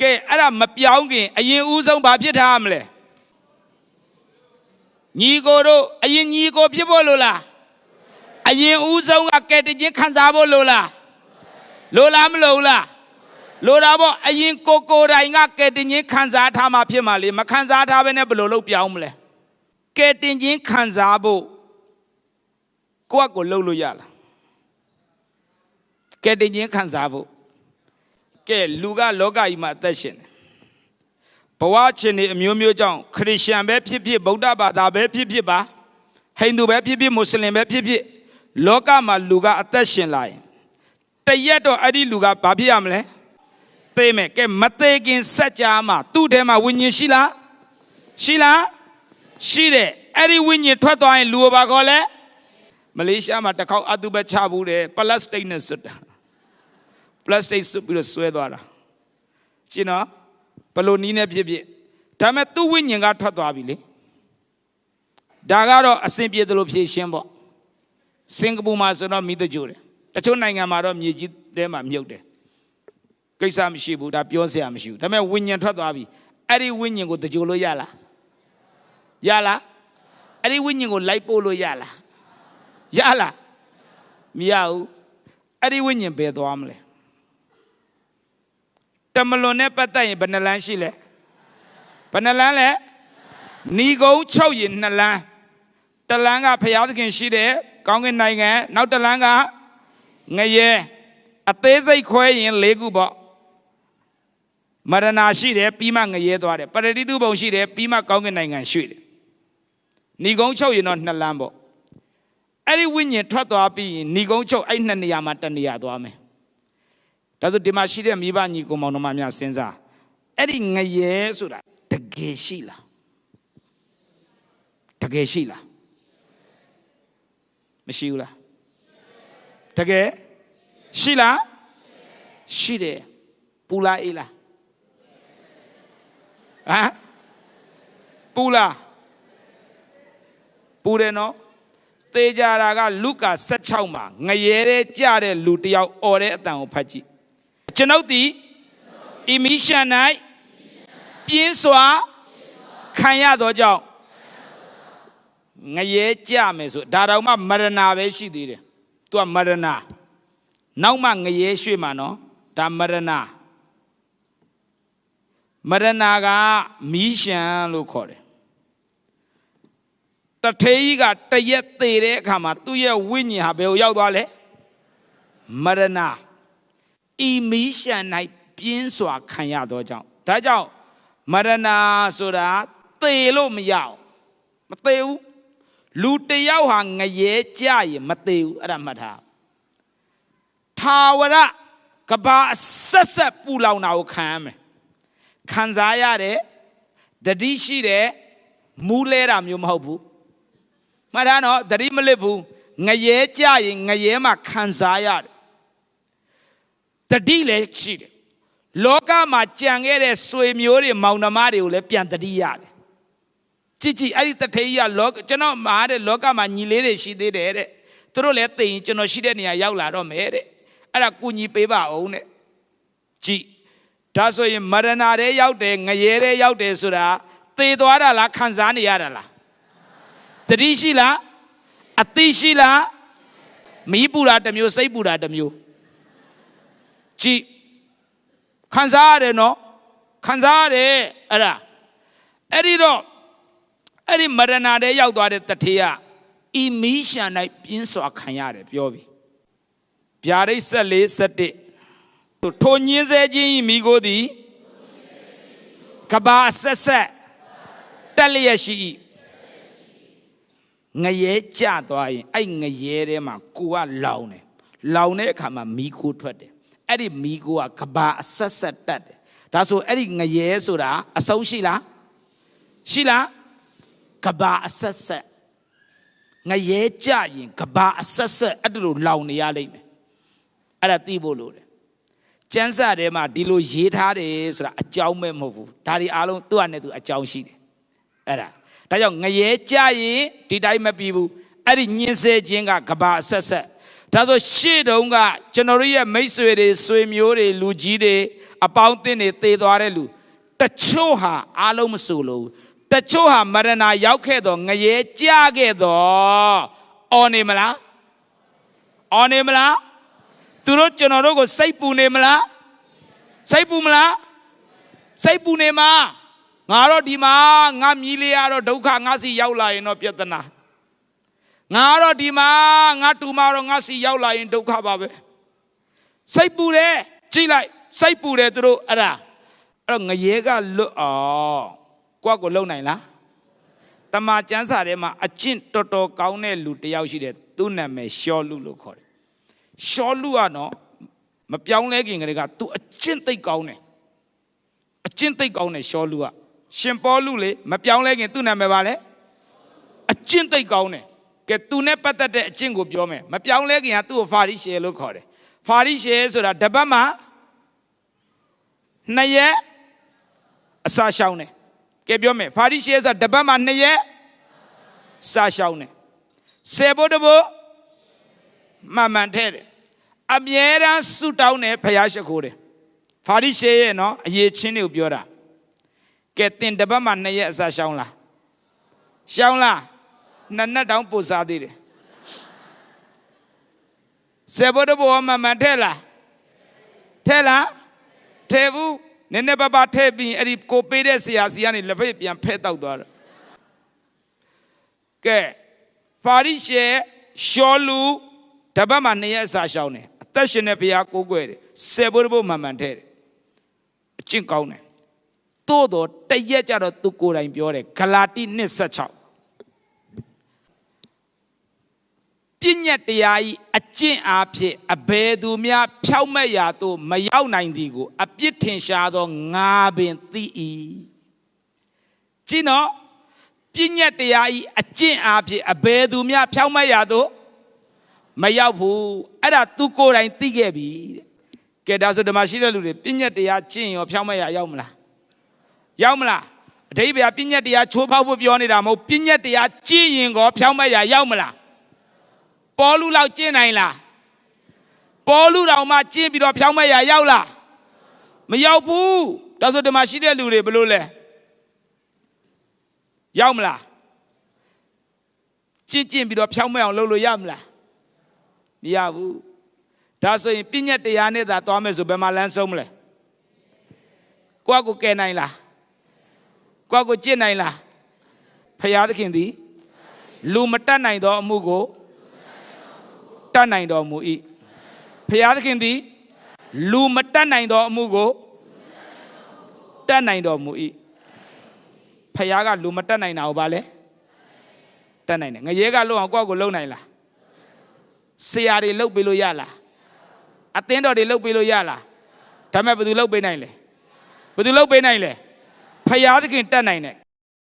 ကဲအဲ့ဒါမပြောင်းခင်အရင်ဦးဆုံးဘာဖြစ်ထားရမလဲညီကိုတို့အရင်ညီကိုဖြစ်ဖို့လို့လားအရင်ဦးဆုံးကကဲတခြင်းခံစားဖို့လို့လားလို့လားမလို့လားလို့တာပေါ့အရင်ကိုကိုတိုင်ကကဲတင်ချင်းခံစားထားမှဖြစ်မှာလေမခံစားထားဘဲနဲ့ဘယ်လိုလုပ်ပြောင်းမလဲကဲတင်ချင်းခံစားဖို့ကိုယ့်အကိုလှုပ်လို့ရလားကဲတင်ချင်းခံစားဖို့ ကဲလူကလောကကြီးမှာအသက်ရှင်တယ်ဘဝချင်းနေအမျိုးမျိုးကြောင့်ခရစ်ယာန်ပဲဖြစ်ဖြစ်ဗုဒ္ဓဘာသာပဲဖြစ်ဖြစ်ပါဟိန္ဒူပဲဖြစ်ဖြစ်မွတ်စလင်ပဲဖြစ်ဖြစ်လောကမှာလူကအသက်ရှင်လာရင်တရက်တော့အဲ့ဒီလူကဘာဖြစ်ရမလဲသိမယ်ကဲမသေးခင်စัจ जा မှာသူ့ထဲမှာဝိညာဉ်ရှိလားရှိလားရှိတယ်အဲ့ဒီဝိညာဉ်ထွက်သွားရင်လူကိုဘာခေါ်လဲမလေးရှားမှာတစ်ခေါက်အတုပဲချဘူးတယ်ပလတ်စတစ်နဲ့စွတ်တာ ပလတ်စတစ်စွတ်ပြီးတော့ဆွဲသွားတာရှင်းနော်ဘလို့နီးနေဖြစ်ဖြစ်ဒါပေမဲ့သူ့ဝိညာဉ်ကထွက်သွားပြီလေဒါကတော့အဆင်ပြေသလိုဖြည့်ရှင်းပေါ့စင်ကာပူမှာဆိုတော့မိတကြိုတယ်တချို့နိုင်ငံမှာတော့မြေကြီးထဲမှာမြုပ်တယ်ကိစ္စမရှိဘူးဒါပြောစရာမရှိဘူးဒါပေမဲ့ဝိညာဉ်ထွက်သွားပြီအဲ့ဒီဝိညာဉ်ကိုတကြိုလို့ရလားရလားအဲ့ဒီဝိညာဉ်ကိုလိုက်ပို့လို့ရလားရလားမရဘူးအဲ့ဒီဝိညာဉ်ဘယ်သွားမလဲ တမလွန်နဲ့ပတ်သက်ရင်ဘယ်နှလန်းရှိလဲဘယ်နှလန်းလဲဏီကုံချုပ်ရင်နှလန်းတလန်းကဖျားသခင်ရှိတယ်ကောင်းကင်နိုင်ငံနောက်တလန်းကငရဲအသေးစိတ်ခွဲရင်၄ခုပေါ့မရဏရှိတယ်ပြီးမှငရဲသွားတယ်ပရတိတုဘုံရှိတယ်ပြီးမှကောင်းကင်နိုင်ငံရွှေ့တယ်ဏီကုံချုပ်ရင်တော့နှလန်းပေါ့အဲ့ဒီဝိညာဉ်ထွက်သွားပြီးရင်ဏီကုံချုပ်အဲ့နှစ်နေရာမှာတစ်နေရာသွားမယ် ဒါဆိုဒီမှာရှိတဲ့မိဘညီကိုမောင်နှမများစဉ်းစားအဲ့ဒီငရဲဆိုတာတကယ်ရှိလားတကယ်ရှိလားမရှိဘူးလားတကယ်ရှိလားရှိတယ်ပူလားအေးလားဟမ်ပူလားပူတယ်နော်သေကြတာကလုကာ16မှာငရဲတဲ့ကြတဲ့လူတစ်ယောက်អော်တဲ့အတန်ကိုဖတ်ကြည့် ကျွန်ုပ်သည်အမီရှန်၌ပြင်းစွာခံရသောကြောင့်ငရဲကြမယ်ဆိုဒါတော့မှမရဏပဲရှိသေးတယ်။ तू ကမရဏနောက်မှငရဲရွှေ့မှာနော်ဒါမရဏမရဏကမီးရှန်လို့ခေါ်တယ်။တထေးကြီးကတရက်သေးတဲ့အခါမှာသူ့ရဲ့ဝိညာဉ်ဟာဘယ်ကိုရောက်သွားလဲမရဏ ဤမီးရှံ၌ပြင်းစွာခံရသောကြောင့်ဒါကြောင့်မရဏဆိုတာသေလို့မရအောင်မသေဘူးလူတစ်ယောက်ဟာငရဲကြရင်မသေဘူးအဲ့ဒါမှတ်ထားထာဝရကဘာအဆက်ဆက်ပူလောင်တာကိုခံရမယ်ခံစားရတယ်တတိရှိတယ်မူးလဲတာမျိုးမဟုတ်ဘူးမှတ်ထားနော်တတိမလစ်ဘူးငရဲကြရင်ငရဲမှာခံစားရတယ် တတိလည်းရှိတယ်လောကမှာကြံခဲ့တဲ့ဆွေမျိုးတွေမောင်နှမတွေကိုလည်းပြန်တတိရတယ်ကြည့်ကြည့်အဲ့ဒီတထေးကြီးကလောကကျွန်တော်မှာတဲ့လောကမှာညီလေးတွေရှိသေးတယ်တဲ့သူတို့လည်းသိရင်ကျွန်တော်ရှိတဲ့နေရာရောက်လာတော့မယ်တဲ့အဲ့ဒါကုညီပေးပါအောင်တဲ့ကြည့်ဒါဆိုရင်မရဏတဲ့ရောက်တယ်ငရဲတဲ့ရောက်တယ်ဆိုတာသေသွားတာလားခံစားနေရတာလားတတိရှိလားအသိရှိလားမီးပူတာတစ်မျိုးစိတ်ပူတာတစ်မျိုး ကြည်ခံစားရတယ်နော်ခံစားရတယ်အဲ့ဒါအဲ့ဒီတော့အဲ့ဒီမရဏတဲ့ရောက်သွားတဲ့တထေးကဤမီးရှံ၌ပြင်းစွာခံရတယ်ပြောပြီဗျာဒိတ်ဆက်လေးဆက်တစ်ထိုညင်းစေခြင်းဤမိကိုသည်ကဘာဆက်ဆက်တက်လျက်ရှိ၏ငရဲကြသွားရင်အဲ့ငရဲထဲမှာကိုကလောင်တယ်လောင်တဲ့အခါမှာမိခိုးထွက်တယ် အဲ့ဒီမိခိုးကကဘာအဆက်ဆက်တက်တယ်ဒါဆိုအဲ့ဒီငရဲဆိုတာအဆုံးရှိလားရှိလားကဘာအဆက်ဆက်ငရဲကြရင်ကဘာအဆက်ဆက်အဲ့ဒါလိုလောင်နေရလိမ့်မယ်အဲ့ဒါသိဖို့လိုတယ်ကျမ်းစာထဲမှာဒီလိုရေးထားတယ်ဆိုတာအကြောင်းမဲ့မဟုတ်ဘူးဒါဒီအားလုံးသူ့အနေနဲ့သူအကြောင်းရှိတယ်အဲ့ဒါဒါကြောင့်ငရဲကြရင်ဒီတိုင်းမပြီးဘူးအဲ့ဒီညင်းဆဲခြင်းကကဘာအဆက်ဆက် ဒါဆိုရှေ့တုန်းကကျွန်တော်တို့ရဲ့မိတ်ဆွေတွေဆွေမျိုးတွေလူကြီးတွေအပေါင်းအသင်းတွေတည်သွားတဲ့လူတချို့ဟာအားလုံးမဆိုလို့တချို့ဟာမရဏရောက်ခဲ့တော့ငရဲကြခဲ့တော့အော်နေမလားအော်နေမလားသူတို့ကျွန်တော်တို့ကိုစိတ်ပူနေမလားစိတ်ပူမလားစိတ်ပူနေမှာငါတော့ဒီမှာငါမြည်လေးရတော့ဒုက္ခငါစီရောက်လာရင်တော့ပြဿနာ ငါတော့ဒီမှာငါတူမတော့ငါစီရောက်လာရင်ဒုက္ခပါပဲစိတ်ပူတယ်ကြည့်လိုက်စိတ်ပူတယ်သူတို့အဲ့ဒါအဲ့တော့ငရဲကလွတ်အောင်ကိုယ့်ကိုလုံနိုင်လားတမန်ကျမ်းစာထဲမှာအကျင့်တော်တော်ကောင်းတဲ့လူတစ်ယောက်ရှိတယ်သူ့နာမည်ရှောလူလို့ခေါ်တယ်ရှောလူကတော့မပြောင်းလဲခင်ကလေးကသူအကျင့်သိပ်ကောင်းတယ်အကျင့်သိပ်ကောင်းတယ်ရှောလူကရှင်ပေါလုလေမပြောင်းလဲခင်သူ့နာမည်ပါလဲအကျင့်သိပ်ကောင်းတယ် ကဲသူနဲ့ပတ်သက်တဲ့အကျင့်ကိုပြောမယ်မပြောင်းလဲခင်ကသူ့ကိုဖာရိရှဲလို့ခေါ်တယ်ဖာရိရှဲဆိုတာတပတ်မှာနှစ်ရက်အစာရှောင်းတယ်ကဲပြောမယ်ဖာရိရှဲဆိုတာတပတ်မှာနှစ်ရက်စာရှောင်းတယ်ဆယ်ဘုတ်တဘုတ်မှန်မှန်ထဲတယ်အမြဲတမ်းဆုတောင်းတယ်ဖယားရှိခိုးတယ်ဖာရိရှဲရဲ့နော်အရေးချင်းတွေကိုပြောတာကဲတင်တပတ်မှာနှစ်ရက်အစာရှောင်းလားရှောင်းလား နှစ်နက်တောင်ပူစားသေးတယ်စေဘဒဘောမမန်ထဲလားထဲလားထဲဘူးနည်းနည်းပါးပါးထဲပြီးအဲ့ဒီကိုပေးတဲ့ဆရာစီကနေလက်ဖက်ပြန်ဖဲတောက်သွားတယ်ကဲဖာရိရှေရှောလူတပတ်မှာနှစ်ရက်အစာရှောင်းတယ်အသက်ရှင်တဲ့ဘုရားကိုးကွယ်တယ်စေဘဒဘောမမန်ထဲတယ်အကျင့်ကောင်းတယ်သို့တော့တရက်ကြတော့သူကိုယ်တိုင်ပြောတယ်ဂလာတိ26 ပညာတရားဤအကျင့်အားဖြင့်အဘယ်သူများဖြောက်မဲ့ရာသို့မရောက်နိုင်သည်ကိုအပြစ်ထင်ရှားသောငါပင်သိ၏ကြည့်နော်ပညာတရားဤအကျင့်အားဖြင့်အဘယ်သူများဖြောက်မဲ့ရာသို့မရောက်ဘူးအဲ့ဒါသူကိုယ်တိုင်သိခဲ့ပြီတဲ့ကဲဒါဆိုဓမ္မရှိတဲ့လူတွေပညာတရားကျင့်ရောဖြောက်မဲ့ရာရောက်မလားရောက်မလားအတိပ္ပယ်ပညတ်တရားချိုးဖောက်ဖို့ပြောနေတာမဟုတ်ပညတ်တရားကြည်ရင်ကောဖြောင်းမရရောက်မလား ပေါ်လူလောက်ကျင့်နိုင်လားပေါ်လူတော်မှကျင့်ပြီးတော့ဖြောင်းမရရောက်လားမရောက်ဘူးဒါဆိုဒီမှာရှိတဲ့လူတွေဘယ်လိုလဲရောက်မလားကျင့်ကျင့်ပြီးတော့ဖြောင်းမအောင်လုပ်လို့ရမလားမရဘူးဒါဆိုရင်ပညတ်တရားနဲ့သာသွားမယ်ဆိုဘယ်မှာလမ်းဆုံးမလဲကိုယ့်အကိုကယ်နိုင်လားကိုယ့်ကိုကြင့်နိုင်လားဖရာသခင်သည်လူမတတ်နိုင်သောအမှုကို တတ်နိုင်တော်မူ၏ဖရာသခင်သည်လူမတတ်နိုင်သောအမှုကိုတတ်နိုင်တော်မူ၏ဖရာကလူမတတ်နိုင်တာဟုတ်ပါလေတတ်နိုင်တယ်ငရဲကလုံအောင်ကိုယ့်ကိုလုံနိုင်လားဆရာတွေလုတ်ပေးလို့ရလားအသင်းတော်တွေလုတ်ပေးလို့ရလားဒါမဲ့ဘယ်သူလုတ်ပေးနိုင်လဲဘယ်သူလုတ်ပေးနိုင်လဲဖယားသခင်တတ်နိုင်တယ်